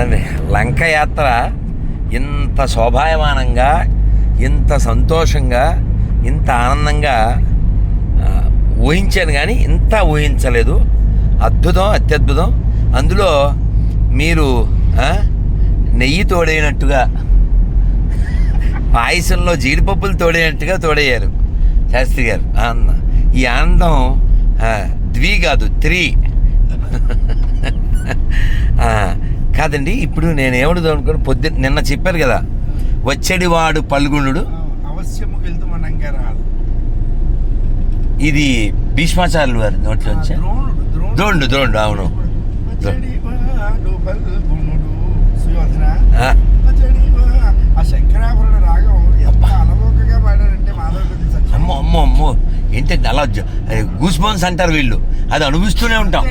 అది లంక యాత్ర ఇంత శోభాయమానంగా ఇంత సంతోషంగా ఇంత ఆనందంగా ఊహించాను కానీ ఇంత ఊహించలేదు. అద్భుతం అత్యద్భుతం. అందులో మీరు నెయ్యి తోడైనట్టుగా పాయసంలో జీడిపప్పులు తోడైనట్టుగా తోడయ్యారు శాస్త్రి గారు. ఆనందం ఈ ఆనందం ద్వి కాదు త్రీ. కాదండి ఇప్పుడు నేను ఏమడుదాం అనుకుని పొద్దున్న నిన్న చెప్పారు కదా వచ్చేడివాడు పల్గొనుడు అవశ్యము రాదు ఇది భీష్మాచార్యులు వారి నోట్లోంచి ద్రోణుడు ద్రోణుడు, ద్రోణుడు, అవును. అమ్మో అమ్మో అమ్మో. ఏంటంటే అలా గూస్ బంప్స్ అంటారు వీళ్ళు. అది అనుభవిస్తూనే ఉంటాం.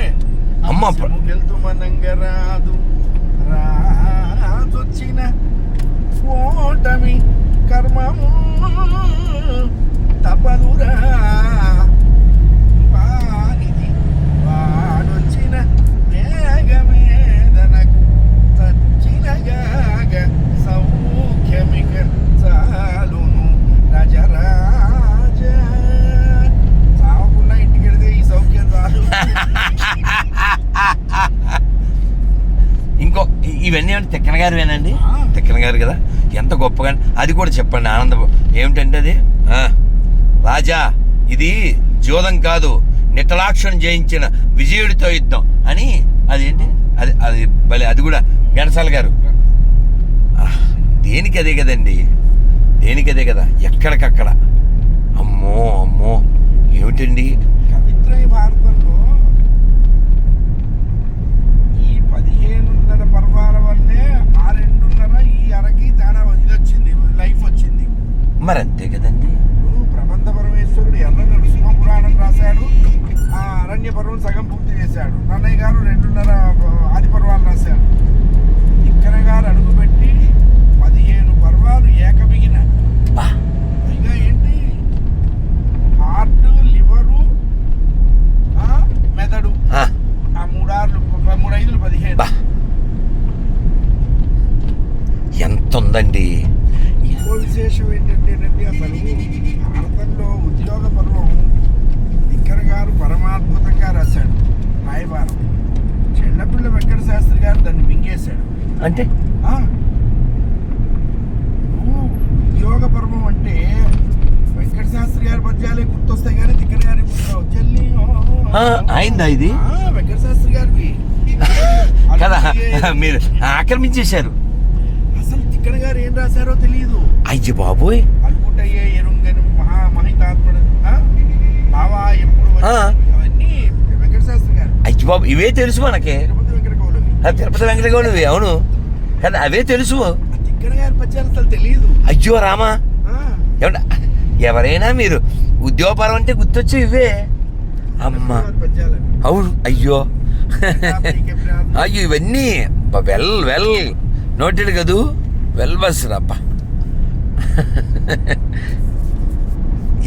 అమ్మ రాదు ఓటమి కర్మము తపదురా వానిది వాడొచ్చిన వేగమేదనకు చచ్చిన గాగ సౌఖ్యమిక చాలును రజరాజ. చావకుండా ఇంటికి వెళితే ఈ సౌఖ్యం చాలు. ఇంకో ఇవన్నీ అంటే తిక్కన గారివేనండి ఆ. తిక్కన గారు కదా? ఎంత గొప్పగా అది కూడా చెప్పండి ఆనందం ఏమిటంటే అది? రాజా ఇది జోదం కాదు నిటలాక్షను జయించిన విజయుడితో యుద్ధం. అని అదేంటి? అది అది భలే అది కూడా ఘనసాల గారు. దేనికి అదే కదండి? దేనికి అదే కదా? ఎక్కడికక్కడ. అమ్మో అమ్మో ఏమిటండి? కవిత్రయ భారత ఈ పదిహేనున్నర పర్వాల వల్లే ఆ రెండున్నర ఈ అరకి తేడా ఇది వచ్చింది లైఫ్ వచ్చింది మరి అంతే కదండి ప్రబంధ పరమేశ్వరుడు ఎర్ర నరసింహ పురాణం రాశాడు. ఆ అరణ్య పర్వం సగం పూర్తి చేశాడు. నన్నయ్య గారు రెండున్నర ఆది పర్వాలు రాశాడు ఇక్కడ గారు అడుగుపెట్టి పదిహేను పర్వాలు ఏకమిగిన బా. పైగా ఏంటి? హార్ట్ లివరు ఆ, మెదడు. ఆ, మూడార్లు మూడు ఐదులు పదిహేను. ఎంత ఉందండి ఇంకో విశేషం ఏంటంటేనండి అసలు భారతంలో ఉద్యోగ పర్వం. దిక్కర గారు పరమాద్భుతంగా రాశాడు. రాయబారం. చెల్లపిల్ల వెంకట శాస్త్రి గారు దాన్ని మింగేశాడు. అంటే? ఉద్యోగ పర్వం అంటే వెంకట శాస్త్రి గారి పద్యాలే గుర్తొస్తాయి కానీ దిక్కర గారి. చెల్లి అయిందా ఇది? ఆ, వెంకట శాస్త్రి గారివి. కదా మీరు ఆక్రమించేశారు. అసలు దిక్కర గారు ఏం రాశారో తెలియదు అయ్యి బాబోయ్. అనుకుంటయ్యే ఎరుంగని మహా మహితాత్ముడు? బావా ఎప్పుడు. అవన్నీ వెంకట శాస్త్రి గారు. అయ్యి బాబు ఇవే తెలుసు మనకి. తిరుపతి వెంకట కౌలవి ఆ తిరుపతి అవును. కదా అవే తెలుసు. తిక్కన గారి అసలు తెలియదు అయ్యో రామా. ఏమంట ఎవరైనా మీరు ఉద్యోగపరం అంటే గుర్తొచ్చి ఇవే. అమ్మ. అవును అయ్యో. అయ్యో ఇవన్నీ వెల్ వెల్. నోటెడ్ కదూ? వెల్ బస్ రబ్బా.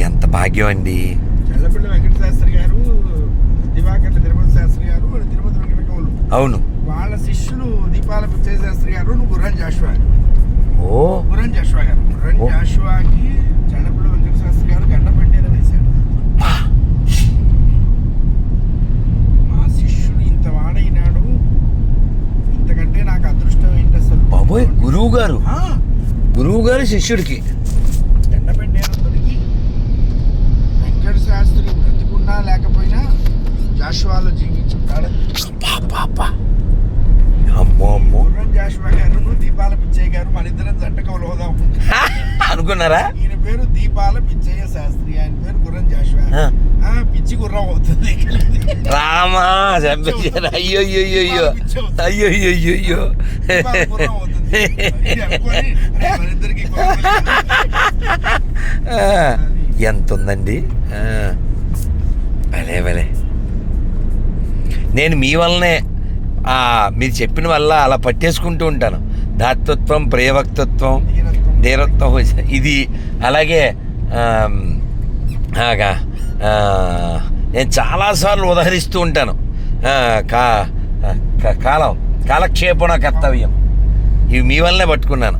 ఎంత భాగ్యం అండి చెల్లపిల్ల వెంకట శాస్త్రి గారు దివాకర్ల తిరుపతి శాస్త్రి గారు తిరుపతి వెంకట అవును. వాళ్ళ శిష్యులు దీపాల పిచ్చయ్య శాస్త్రి గారు నువ్వు గుర్రం జాషువా ఓ. గుర్రం జాషువా గారు. గుర్రం. జాషువాకి చెల్లపిల్ల వెంకట శాస్త్రి గారు గండ పెండేర వేశాడు. మా శిష్యుడు ఇంత వాడైనాడు. ఇంతకంటే నాకు అదృష్టం ఏంటి అసలు? బాబోయ్ గురువు గారు ఆ, గురువు గారు శిష్యుడికి వెంకట శాస్త్రి బ్రతికున్నా లేకపోయినా జాషువాలో జీవించుంటాడు. జాషువా గారు దీపాల పిచ్చయ్య గారు మన ఇద్దరం జంట కవులు హోదాం అనుకున్నారా? ఈయన పేరు దీపాల పిచ్చయ్య శాస్త్రి ఆయన పేరు గుర్రం జాషువా. పిచ్చి గుర్రం అవుతుంది రామా చంపేశారు అయ్యో అయ్యో ఎంత ఉందండి భలే భలే నేను మీ వల్లనే మీరు చెప్పిన వల్ల అలా పట్టేసుకుంటూ ఉంటాను. దాతృత్వం ప్రియవక్తత్వం ధీరత్వం. ఇది అలాగే ఆగా, నేను చాలాసార్లు ఉదహరిస్తూ ఉంటాను. కా కాలం కాలక్షేపణ కర్తవ్యం. ఇవి మీ వల్లనే పట్టుకున్నాను.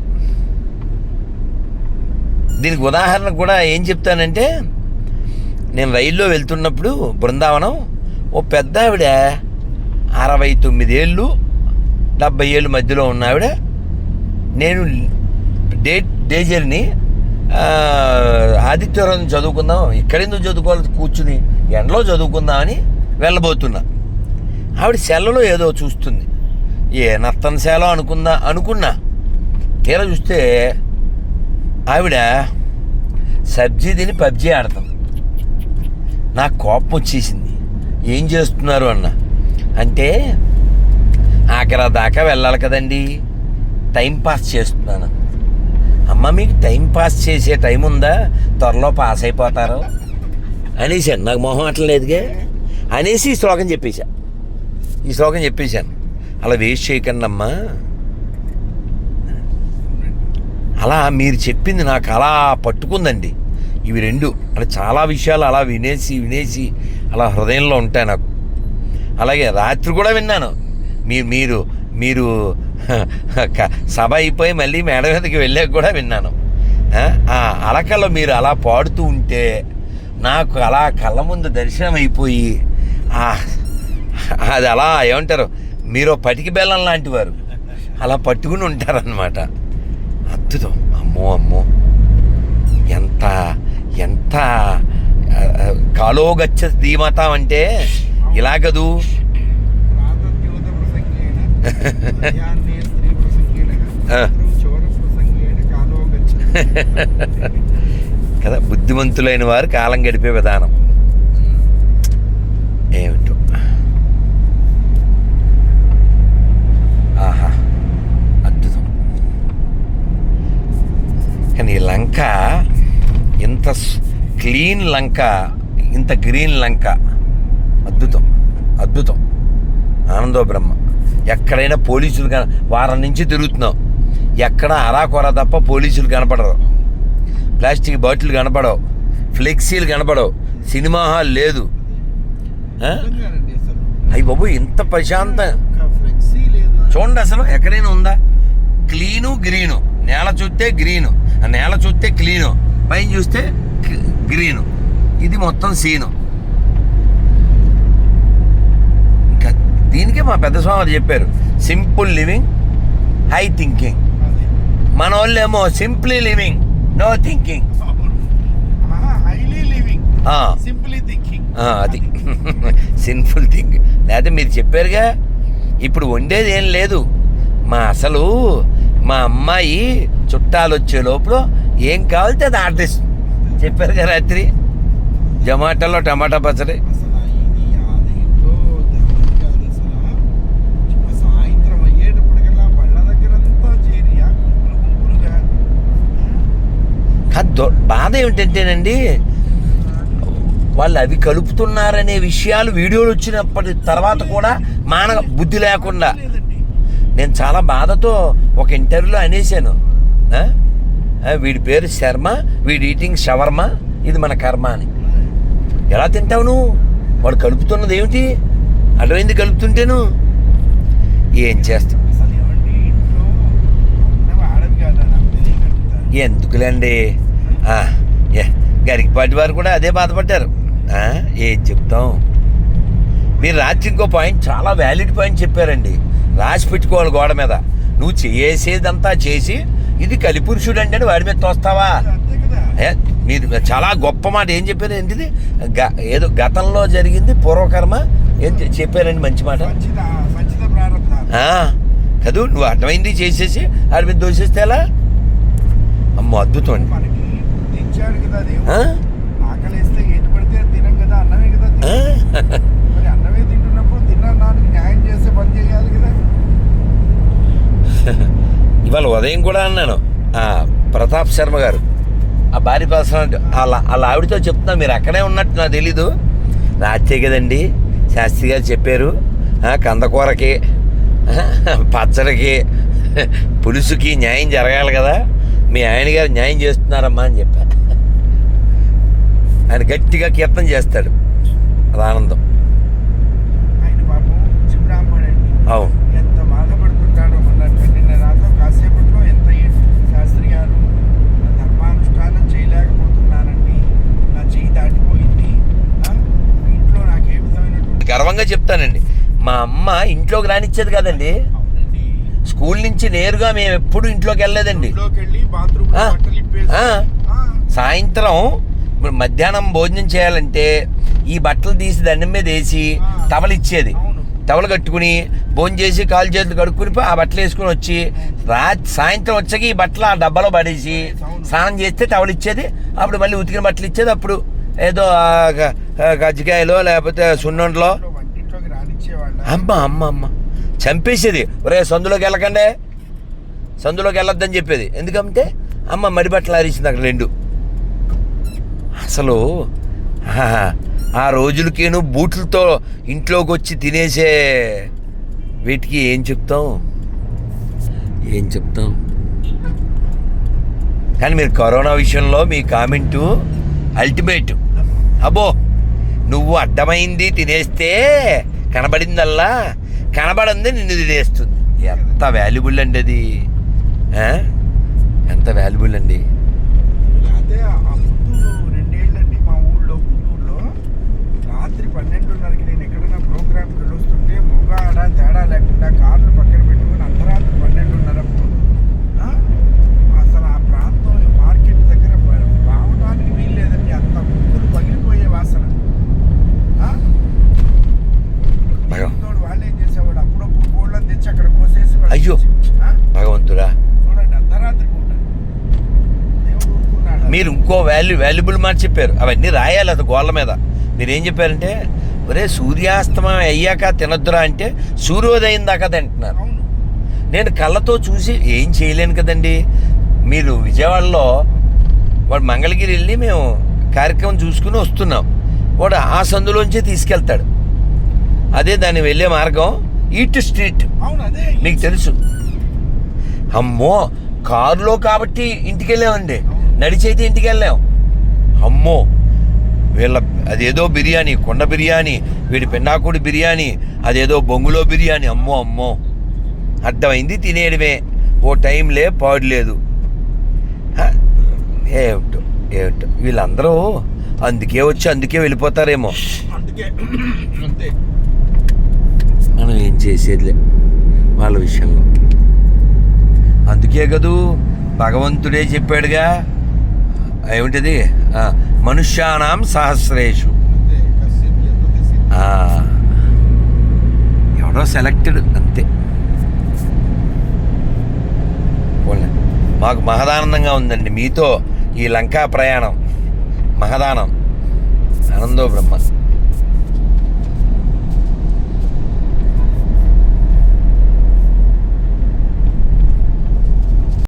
దీనికి ఉదాహరణ కూడా ఏం చెప్తానంటే నేను రైల్లో వెళ్తున్నప్పుడు బృందావనం ఓ పెద్ద ఆవిడ అరవై తొమ్మిదేళ్ళు డెబ్బై ఏళ్ళు మధ్యలో ఉన్న ఆవిడ నేను డే డే జర్నీ ఆదిత్యవరం చదువుకుందాం. ఇక్కడెందుకు చదువుకోవాలి? కూర్చుని ఎండలో చదువుకుందామని వెళ్ళబోతున్నా. ఆవిడ సెల్లలో ఏదో చూస్తుంది. ఏ నత్తన సేలో అనుకుందా? అనుకున్నా. తీరా చూస్తే ఆవిడ సబ్జీ తిని పబ్జీ ఆడతాం. నాకు కోపం వచ్చేసింది ఏం చేస్తున్నారు అన్న? అంటే ఆగ్రా దాకా వెళ్ళాలి కదండి. టైం పాస్ చేస్తున్నాను. అమ్మ మీకు టైం పాస్ చేసే టైం ఉందా? త్వరలో పాస్ అయిపోతారు. అనేసాను నాకు మొహం అట్లలేదుగా అనేసి ఈ శ్లోకం చెప్పేశా. ఈ శ్లోకం చెప్పేశాను. అలా వేస్ట్ చేయకండి అమ్మా. అలా మీరు చెప్పింది నాకు అలా పట్టుకుందండి. ఇవి రెండు అంటే చాలా విషయాలు అలా వినేసి వినేసి అలా హృదయంలో ఉంటాయి నాకు. అలాగే రాత్రి కూడా విన్నాను. మీరు మీరు మీరు సభ అయిపోయి మళ్ళీ మేడ మీదకి వెళ్ళాక కూడా విన్నాను. ఆ, అలకలో మీరు అలా పాడుతూ ఉంటే నాకు అలా కళ్ళ ముందు దర్శనం అయిపోయి అది అలా ఏమంటారు మీరు పటికి బెల్లం లాంటి వారు. అలా పట్టుకుని ఉంటారనమాట అద్భుతం. అమ్మో అమ్మో. ఎంత ఎంత కాలోగచ్చ ధీమతం అంటే ఇలాగదు. ప్రాతద్యోత కదా బుద్ధిమంతులైన వారు కాలం గడిపే విధానం. ఏమిటో. ఆహా అద్భుతం. కానీ లంక ఇంత క్లీన్ లంక ఇంత గ్రీన్ లంక. అద్భుతం అద్భుతం. ఆనందో బ్రహ్మ ఎక్కడైనా పోలీసులు కన వారం నుంచి తిరుగుతున్నాం ఎక్కడ అరాకొర తప్ప పోలీసులు కనపడరు. ప్లాస్టిక్ బాటిల్ కనపడవు. ఫ్లెక్సీలు కనపడవు. సినిమా హాల్ లేదు. అయ్యి బాబు ఇంత ప్రశాంతం. ఫ్లెక్సీ లేదు చూడండి అసలు ఎక్కడైనా ఉందా? Clean green. నేల చూస్తే గ్రీను. ఆ నేల చూస్తే క్లీను. పైన చూస్తే గ్రీను. ఇది మొత్తం సీను. ఇంకా దీనికే మా పెద్ద స్వామి చెప్పారు సింపుల్ లివింగ్ హై థింకింగ్. మన వాళ్ళేమో simply living no thinking highly living simply thinking అది. సిన్ఫుల్ థింగ్ లేకపోతే మీరు చెప్పారుగా ఇప్పుడు వండేది ఏం లేదు. మా అసలు మా అమ్మాయి చుట్టాలు వచ్చే లోపల ఏం కావాలితే అది ఆర్డర్ ఇస్తుంది. చెప్పారుగా రాత్రి? జొమాటోలో టమాటా పచ్చడి అసలు ఇది అదేంటో ధర్మం కాదు అసలు చిన్న సాయంత్రం అయ్యేటప్పటికల్లా బళ్ళ దగ్గరంతా చేరి ఆ గుంపులు గుంపులుగా కాదు దొ- బాధ ఏమిటంటేనండి వాళ్ళు అవి కలుపుతున్నారనే విషయాలు వీడియోలు వచ్చినప్పటి తర్వాత కూడా మానవ బుద్ధి లేకుండా. నేను చాలా బాధతో ఒక ఇంటర్వ్యూలో? ఆ, వీడి పేరు శర్మ వీడి ఈటింగ్ షవర్మ ఇది మన కర్మ అని. ఎలా తింటావు నువ్వు? వాడు కలుపుతున్నది ఏమిటి? అడవైంది కలుపుతుంటేను? ఏం చేస్తా? అసలు ఏమండి ఇంట్లో ఉన్నవి ఆడవి కాదా నాకు తెలియగలుగుతారు ఎందుకులేండి? గరికపాటి వారు కూడా అదే బాధపడ్డారు. ఏం చెప్తాం? మీరు రాత్రి ఇంకో పాయింట్ చాలా వ్యాలిడ్ పాయింట్ చెప్పారండి. రాసి పెట్టుకోవాలి గోడ మీద. నువ్వు చేసేదంతా చేసి ఇది కలిపురుషుడు అంటే అని వాడి మీద తోస్తావా? మీరు చాలా గొప్ప మాట ఏం చెప్పారు ఏంటిది? గ- ఏదో గతంలో జరిగింది పూర్వకర్మ ఏం చెప్పారండి మంచి మాట? కదూ నువ్వు అర్థమైంది చేసేసి ఆడి మీద దోషిస్తే ఎలా? అమ్మో అద్భుతం అండి. ఇవాళ ఉదయం కూడా అన్నాను. ఆ, ప్రతాప్ శర్మ గారు ఆ భార్య పర్సనల్ అలా వాళ్ళ ఆవిడతో చెప్తున్నా మీరు అక్కడే ఉన్నట్టు నాకు తెలీదు. రాత్రే కదండి శాస్త్రి గారు చెప్పారు. కందకూరకి పచ్చడికి పులుసుకి న్యాయం జరగాలి కదా. మీ ఆయన గారు న్యాయం చేస్తున్నారమ్మా అని చెప్పా ఆయన గట్టిగా కీర్తన చేస్తాడు. అది ఆనందం. అవును. ఎంత బాధపడుతుంటాడో కాసేపట్లో ఎంత చేయలేకపోతున్నానండి నా చేయి ఇంట్లో నాకు ఏ విధమైనటువంటి గర్వంగా చెప్తానండి. మా అమ్మ ఇంట్లోకి రానిచ్చేది కదండి. స్కూల్ నుంచి నేరుగా మేము ఎప్పుడు ఇంట్లోకి వెళ్ళలేదండి. సాయంత్రం ఇప్పుడు మధ్యాహ్నం భోజనం చేయాలంటే ఈ బట్టలు తీసి దండం మీద వేసి అవును. టవల్ కట్టుకుని భోజనం చేసి కాలు చేతులు కడుక్కుని ఆ బట్టలు వేసుకుని వచ్చి రా సాయంత్రం వచ్చాక ఈ బట్టలు ఆ డబ్బాలో పడేసి స్నానం చేస్తే టవల్ ఇచ్చేది. అప్పుడు మళ్ళీ ఉతికిన బట్టలు ఇచ్చేది. అప్పుడు ఏదో గజ్జికాయలో లేకపోతే సున్నుండలో. అమ్మ అమ్మ అమ్మ. చంపేసేది. ఒరే సందులోకి వెళ్ళకండే. సందులోకి వెళ్ళొద్దని చెప్పేది. ఎందుకంటే అమ్మ మడి బట్టలు ఆరేసింది అక్కడ రెండు. అసలు ఆ రోజులకేను బూట్లతో ఇంట్లోకి వచ్చి తినేసే వీటికి ఏం చెప్తాం? ఏం చెప్తాం? కానీ మీరు కరోనా విషయంలో మీ కామెంటు అల్టిమేట్. అబ్బో నువ్వు అడ్డమైంది తినేస్తే కనబడిందల్లా? కనబడింది నిన్ను తినేస్తుంది. ఎంత వాల్యుబుల్ అండి అది? ఎంత వాల్యుబుల్ అండి అదే ఆ ముందు రెండేళ్ళండి మా ఊళ్ళో గుంటూరులో రాత్రి పన్నెండున్నరకి నేను ఎక్కడైనా ప్రోగ్రామ్కి వెళ్ళొస్తుంటే ఆడ తేడా లేకుండా కార్లు పక్కన పెట్టుకుని అర్ధరాత్రి పన్నెండున్నరప్పుడు ఆ, అసలు ఆ ప్రాంతం మార్కెట్ దగ్గర రావడానికి వీలు లేదండి. అంత ముక్కులు పగిలిపోయే వాసన. వాళ్ళు ఏం చేసేవాడు అప్పుడప్పుడు కోళ్ళని తెచ్చి అక్కడ కోసేసి అయ్యో. భగవంతుడా! చూడండి అర్ధరాత్రి పూట. మీరు ఇంకో వాల్యూ వాల్యుబుల్ మాట చెప్పారు. అవన్నీ రాయాలి అది గోళ్ళ మీద. మీరు ఏం చెప్పారంటే ఒరే సూర్యాస్తమయం అయ్యాక తినొద్దురా అంటే సూర్యోదయం దాకా తింటున్నారు నేను కళ్ళతో చూసి ఏం చేయలేను కదండి? మీరు విజయవాడలో వాడు మంగళగిరి వెళ్ళి మేము కార్యక్రమం చూసుకుని వస్తున్నాం. వాడు ఆ సందులోంచే తీసుకెళ్తాడు. అదే దాన్ని వెళ్ళే మార్గం ఈట్ స్ట్రీట్. మీకు తెలుసు. అమ్మో కారులో కాబట్టి ఇంటికి వెళ్ళామండి నడిచైతే ఇంటికి వెళ్ళాం అమ్మో వీళ్ళ అదేదో బిర్యానీ కొండ బిర్యానీ వీడి పెన్నాకుడి బిర్యానీ అదేదో బొంగులో బిర్యానీ. అమ్మో అమ్మో. అర్థమైంది? తినేయడమే. ఓ టైం లే పాడు లేదు. హ, ఏమిటో ఏమిటో. వీళ్ళందరూ అందుకే వచ్చి అందుకే వెళ్ళిపోతారేమో. మనం ఏం చేసేదిలే వాళ్ళ విషయంలో. అందుకే కదూ భగవంతుడే చెప్పాడుగా. ఏమిటిది? మనుష్యానాం సహస్రేషు. ఎవడో సెలెక్టెడ్ అంతే. మాకు మహదానందంగా ఉందండి. మీతో ఈ లంకా ప్రయాణం. మహదానం. ఆనందో బ్రహ్మ.